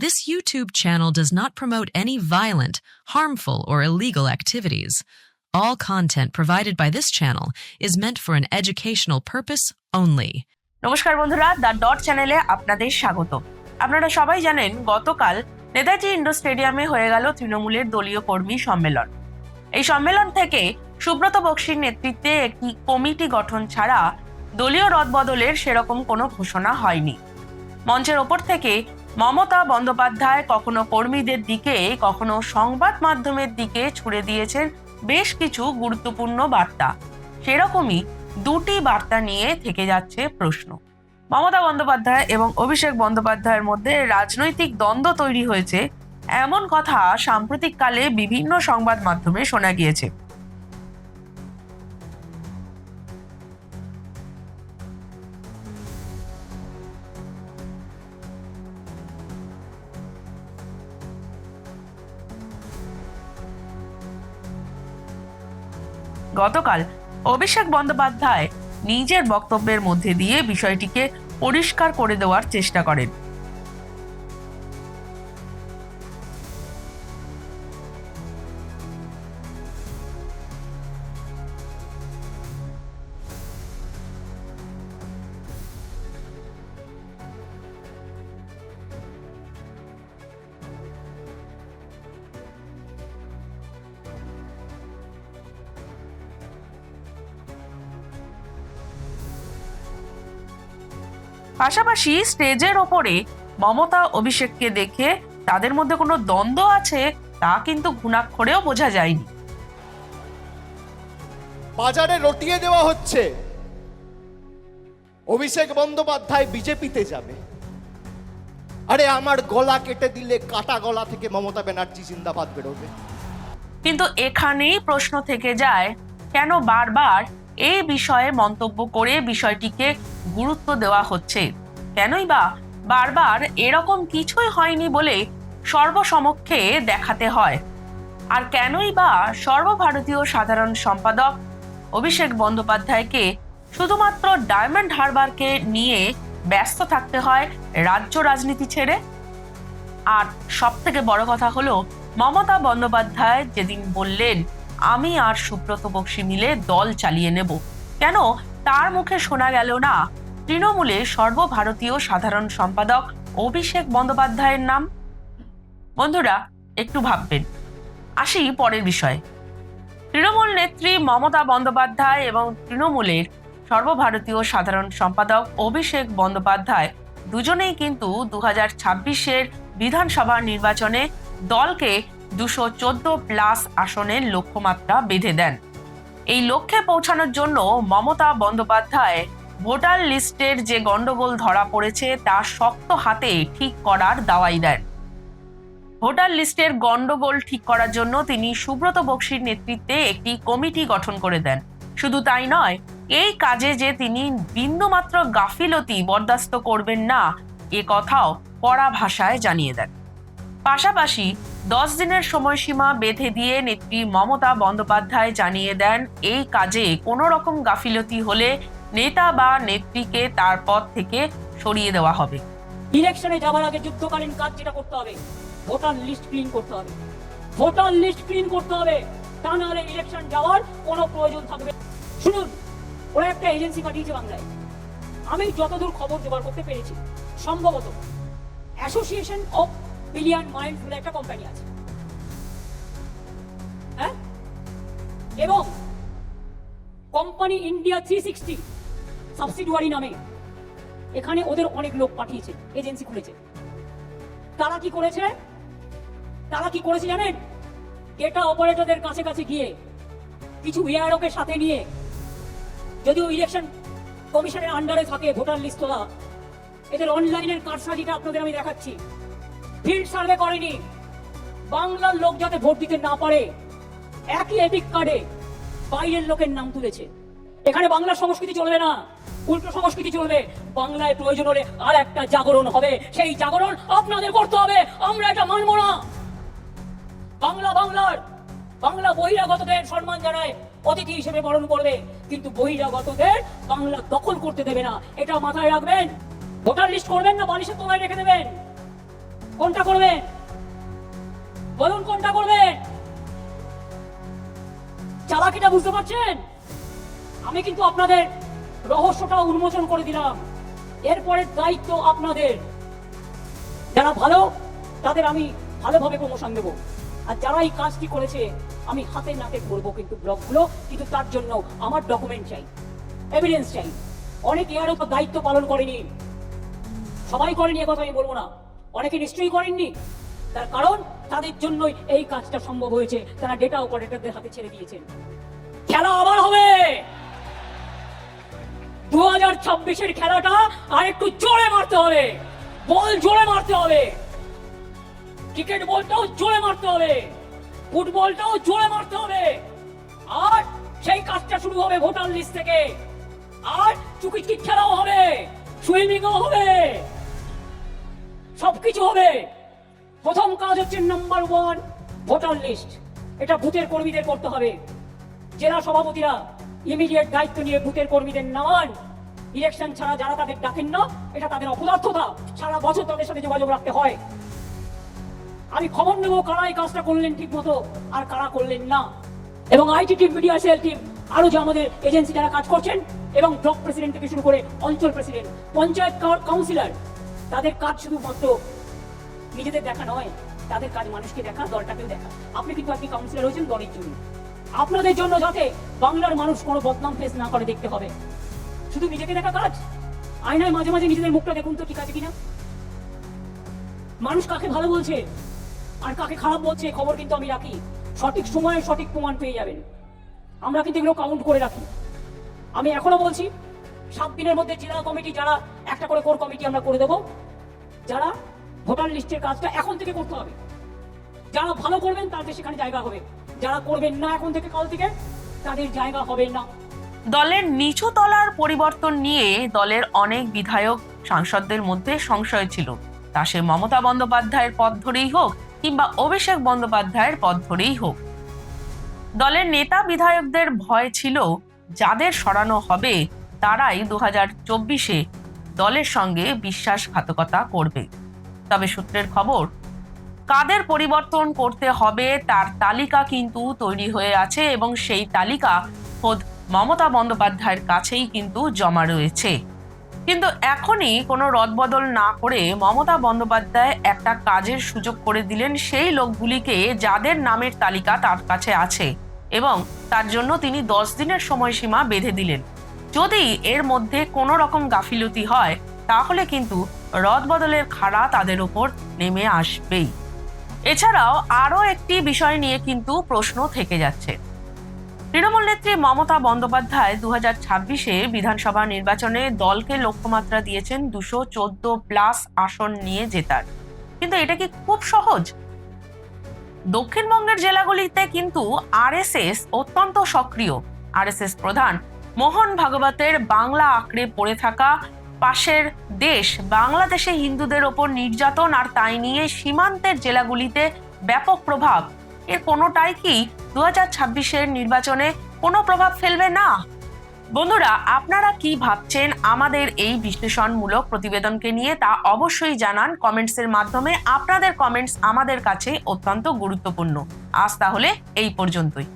This YouTube channel does not promote any violent, harmful, or illegal activities. All content provided by this channel is meant for an educational purpose only. নমস্কার বন্ধুরা the dot চ্যানেলে আপনাদের স্বাগত আপনারা সবাই জানেন গতকাল নেতাজি ইন্ডোর স্টেডিয়ামে হয়ে গেল তৃণমূলের দলীয় কর্মী সম্মেলন এই সম্মেলন থেকে সুব্রত বক্সির নেতৃত্বে একটি কমিটি গঠন ছাড়া দলীয় রদবদলের সেরকম কোনো ঘোষণা হয়নি মঞ্চের ওপর থেকে মমতা বন্দ্যোপাধ্যায় কখনো কর্মীদের দিকে, কখনো সংবাদ মাধ্যমের দিকে ছুড়ে দিয়েছেন বেশ কিছু গুরুত্বপূর্ণ বার্তা। সেরকমই দুটি বার্তা নিয়ে থেকে যাচ্ছে প্রশ্ন। মমতা বন্দ্যোপাধ্যায় এবং অভিষেক বন্দ্যোপাধ্যায়ের মধ্যে রাজনৈতিক দ্বন্দ্ব তৈরি হয়েছে। এমন কথা সাম্প্রতিককালে বিভিন্ন সংবাদ মাধ্যমে শোনা গিয়েছে। গতকাল অভিষেক বন্দ্যোপাধ্যায় নিজের বক্তব্যের মধ্যে দিয়ে বিষয়টিকে পরিষ্কার করে দেওয়ার চেষ্টা করেন। পাশাপাশি স্টেজের ওপরে মমতা অভিষেককে দেখে তাদের মধ্যে কোনো দ্বন্দ্ব আছে তা কিন্তু ঘুণাক্ষরেও বোঝা যায়নি। বাজারে রটিয়ে দেওয়া হচ্ছে। অভিষেক বন্দ্যোপাধ্যায় বিজেপিতে যাবে। আরে আমার গলা কেটে দিলে কাটা গলা থেকে মমতা ব্যানার্জি জিন্দাবাদ বেরোবে। কিন্তু এখানেই প্রশ্ন থেকে যায় কেন বারবার এই বিষয়ে মন্তব্য করে বিষয়টিকে গুরুত্ব দেওয়া হচ্ছে। কেনই বা বারবার এরকম কিছুই হয়নি বলে সর্বসমক্ষে দেখাতে হয়। আর কেনই বা সর্বভারতীয় সাধারণ সম্পাদক অভিষেক বন্দ্যোপাধ্যায়কে শুধুমাত্র ডায়মন্ড হারবারকে নিয়ে ব্যস্ত থাকতে হয় রাজ্য রাজনীতি ছেড়ে? আর সব থেকে বড় কথা হলো, মমতা বন্দ্যোপাধ্যায় যেদিন বললেন আমি আর সুব্রত বক্সী মিলে দল চালিয়ে নেব। কেন? তার মুখে শোনা গেল না। তৃণমূলে সর্বভারতীয় সাধারণ সম্পাদক অভিষেক বন্দ্যোপাধ্যায়ের নাম। বন্ধুরা, একটু ভাববেন। আসি পরের বিষয়ে। তৃণমূল নেত্রী মমতা বন্দ্যোপাধ্যায় এবং তৃণমূলের সর্বভারতীয় সাধারণ সম্পাদক অভিষেক বন্দ্যোপাধ্যায় দুজনেই কিন্তু দু হাজার বিধানসভা নির্বাচনে দলকে দুশো চোদ্দ প্লাস আসনের লক্ষ্যমাত্রা বেঁধে দেন। এই লক্ষ্যে পৌঁছানোর জন্য মমতা বন্দ্যোপাধ্যায় ভোটার লিস্টের যে গন্ডগোল ধরা পড়েছে, তা শক্ত হাতে ঠিক করার দাওয়াই দেন। ভোটার লিস্টের গন্ডগোল ঠিক করার জন্য তিনি সুব্রত বক্সির নেতৃত্বে একটি কমিটি গঠন করে দেন। শুধু তাই নয়, এই কাজে যে তিনি বিন্দুমাত্র গাফিলতি বরদাস্ত করবেন না, এ কথাও কড়া ভাষায় জানিয়ে দেন। পাশাপাশি দশ দিনের সময়সীমা বেঁধে দিয়ে নেত্রী মমতা বন্দ্যোপাধ্যায় জানিয়ে দেন, এই কাজে কোনো রকম গাফিলতি হলে নেতা বা নেত্রীকে তার পদ থেকে সরিয়ে দেওয়া হবে। ইলেকশনে যাওয়ার আগে যুদ্ধকালীন কাজ যেটা করতে হবে ভোটার লিস্ট ক্লিন করতে হবে। ভোটার লিস্ট ক্লিন করতে হবে, তা নাহলে ইলেকশন যাওয়ার কোনো প্রয়োজন থাকবে শুনুন, ওরা একটা এজেন্সি পাঠিয়েছে বাংলায়। আমি যতদূর খবর জোগাড় করতে পেরেছি, সম্ভবত অ্যাসোসিয়েশন অফ বিলিয়ন মাইন্ড বলে একটা কোম্পানি আছে। হ্যাঁ? এবং company India three sixty subsidiary নামে এখানে ওদের অনেক লোক পাঠিয়েছে এজেন্সি খুলেছে। তারা কি করেছে? তারা কি করেছে জানেন? ডেটা অপারেটরদের কাছে কাছে গিয়ে কিছু ভিআরওকে সাথে নিয়ে যদিও ইলেকশন কমিশনের আন্ডারে থাকে ভোটার লিস্ট তোলা এদের অনলাইনের কারসাজিটা আপনাদের আমি দেখাচ্ছি। ফিল্ড সার্ভে করেনি। বাংলার লোক যাতে ভোট দিতে না পারে, একই এপিক কার্ডে বাইরের লোকের নাম তুলেছে। এখানে বাংলার সংস্কৃতি চলবে না, উল্টো সংস্কৃতি চলবে। বাংলায় প্রয়োজন হলে আর একটা জাগরণ হবে, সেই জাগরণ আপনাদের করতে হবে, আমরা এটা মানবো না। বাংলা বাংলার, বাংলা বহিরাগতদের সম্মান জানায়, অতিথি হিসেবে বরণ করবে, কিন্তু বহিরাগতদের বাংলা দখল করতে দেবে না। এটা মাথায় রাখবেন। ভোটার লিস্ট করবেন না, বালিশের তোমায় রেখে দেবেন। কোনটা করবে? বলুন কোনটা করবেন চালাকিটা বুঝতে পারছেন? আমি কিন্তু আপনাদের রহস্যটা উন্মোচন করে দিলাম। এরপরে দায়িত্ব আপনাদের। যারা ভালো, তাদের আমি ভালোভাবে প্রমোশন দেবো। আর যারা এই কাজটি করেছে, আমি হাতে নাতে করব কিন্তু ব্লগগুলো, কিন্তু তার জন্য আমার ডকুমেন্ট চাই এভিডেন্স চাই। অনেক এর উপর দায়িত্ব পালন করেনি। সবাই করেনি কথা আমি বলব না। অনেকে নিশ্চয়ই করেননি। তার কারণ তাদের জন্যই এই কাজটা সম্ভব হয়েছে। তারা ডেটা অপারেটরদের হাতে ছেড়ে দিয়েছেন খেলা আবার হবে! দু হাজার ছাব্বিশের খেলাটা আর একটু জোরে মারতে হবে। বল জোরে মারতে হবে। ক্রিকেট বলটাও জোরে মারতে হবে। ফুটবলটাও জোরে মারতে হবে। আর সেই কাজটা শুরু হবে ভোটার লিস্ট থেকে। আর চুকিচকি খেলাও হবে। সুইমিংও হবে। সবকিছু হবে। প্রথম কাজ হচ্ছে নাম্বার ওয়ান ভোটার লিস্ট এটা বুথের কর্মীদের করতে হবে। জেলা সভাপতিরা ইমিডিয়েট দায়িত্ব নিয়ে বুথের কর্মীদের নামান। ইলেকশন ছাড়া যারা তাদের ডাকেন না, এটা তাদের অপদার্থতা। সারা বছর তাদের সাথে যোগাযোগ রাখতে হয়। আমি খবর নেব কারা এই কাজটা করলেন ঠিক মতো আর কারা করলেন না। এবং IT team media cell team আরও যে আমাদের এজেন্সি যারা কাজ করছেন, এবং ব্লক প্রেসিডেন্ট থেকে শুরু করে অঞ্চল প্রেসিডেন্ট পঞ্চায়েত কাউন্সিলর তাদের কাজ শুধুমাত্র নিজেদের দেখা নয়, তাদের কাজ মানুষকে দেখা দলটাকেও দেখা। আপনি কিন্তু আজকে কাউন্সিলর হয়েছেন, দলের জন্য। আপনাদের জন্য যাতে বাংলার মানুষ কোনো বদনাম ফেস না করে, দেখতে হবে। শুধু নিজেকে দেখা কাজ? আয়নায় মাঝে মাঝে নিজেদের মুখটা দেখুন তো, ঠিক আছে কিনা? মানুষ কাকে ভালো বলছে আর কাকে খারাপ বলছে খবর কিন্তু আমি রাখি। সঠিক সময়ে সঠিক প্রমাণ পেয়ে যাবেন। আমরা কিন্তু এগুলো কাউন্ট করে রাখি। আমি এখনও বলছি সাত দিনের মধ্যে জেলা কমিটি যারা, একটা করে কোর কমিটি আমরা করে দেবো। যারা ভোটার লিস্টের কাজটা এখন থেকে করতে হবে। যারা ভালো করবেন, তাদের সেখানে জায়গা হবে। যারা করবেন না এখন থেকে, কাল থেকে, তাদের জায়গা হবে না। দলের নিচু তলার পরিবর্তন নিয়ে দলের অনেক বিধায়ক সাংসদদের মধ্যে সংশয় ছিল। তা সে মমতা বন্দ্যোপাধ্যায়ের পথ ধরেই হোক কিংবা অভিষেক বন্দ্যোপাধ্যায়ের পথ ধরেই হোক। দলের নেতা বিধায়কদের ভয় ছিল, যাদের সরানো হবে তারাই দু হাজার চব্বিশে দলের সঙ্গে বিশ্বাসঘাতকতা করবে। তবে সূত্রের খবর, কাদের পরিবর্তন করতে হবে তার তালিকা কিন্তু তৈরি হয়ে আছে এবং সেই তালিকা খোদ মমতা বন্দ্যোপাধ্যায়ের কাছেই কিন্তু জমা রয়েছে। কিন্তু এখনই কোনো রদবদল না করে মমতা বন্দ্যোপাধ্যায় একটা কাজের সুযোগ করে দিলেন সেই লোকগুলিকে যাদের নামের তালিকা তার কাছে আছে এবং তার জন্য তিনি দশ দিনের সময়সীমা বেঁধে দিলেন। যদি এর মধ্যে কোনো রকম গাফিলতি হয়, তাহলে কিন্তু রদবদলের খাড়া তাদের উপর নেমে আসবেই। এছাড়াও আরও একটি বিষয় নিয়ে কিন্তু প্রশ্ন থেকে যাচ্ছে। তৃণমূল নেত্রী মমতা বন্দ্যোপাধ্যায় দু হাজার ছাব্বিশে বিধানসভা নির্বাচনে দলকে লক্ষ্যমাত্রা দিয়েছেন দুশো চোদ্দ প্লাস আসন নিয়ে জেতার। কিন্তু এটা কি খুব সহজ? দক্ষিণবঙ্গের জেলাগুলিতে কিন্তু আরএসএস অত্যন্ত সক্রিয়। আরএসএস প্রধান মোহন ভাগবতের বাংলা আঁকড়ে পড়ে থাকা পাশের দেশ বাংলাদেশে হিন্দুদের ওপর নির্যাতন আর তাই নিয়ে সীমান্তের জেলাগুলিতে ব্যাপক প্রভাব। এর কোনোটাই কি দু হাজার ছাব্বিশের নির্বাচনে কোনো প্রভাব ফেলবে না? বন্ধুরা, আপনারা কি ভাবছেন আমাদের এই বিশ্লেষণমূলক প্রতিবেদনকে নিয়ে তা অবশ্যই জানান কমেন্টসের মাধ্যমে। আপনাদের কমেন্টস আমাদের কাছে অত্যন্ত গুরুত্বপূর্ণ। আজ তাহলে এই পর্যন্তই।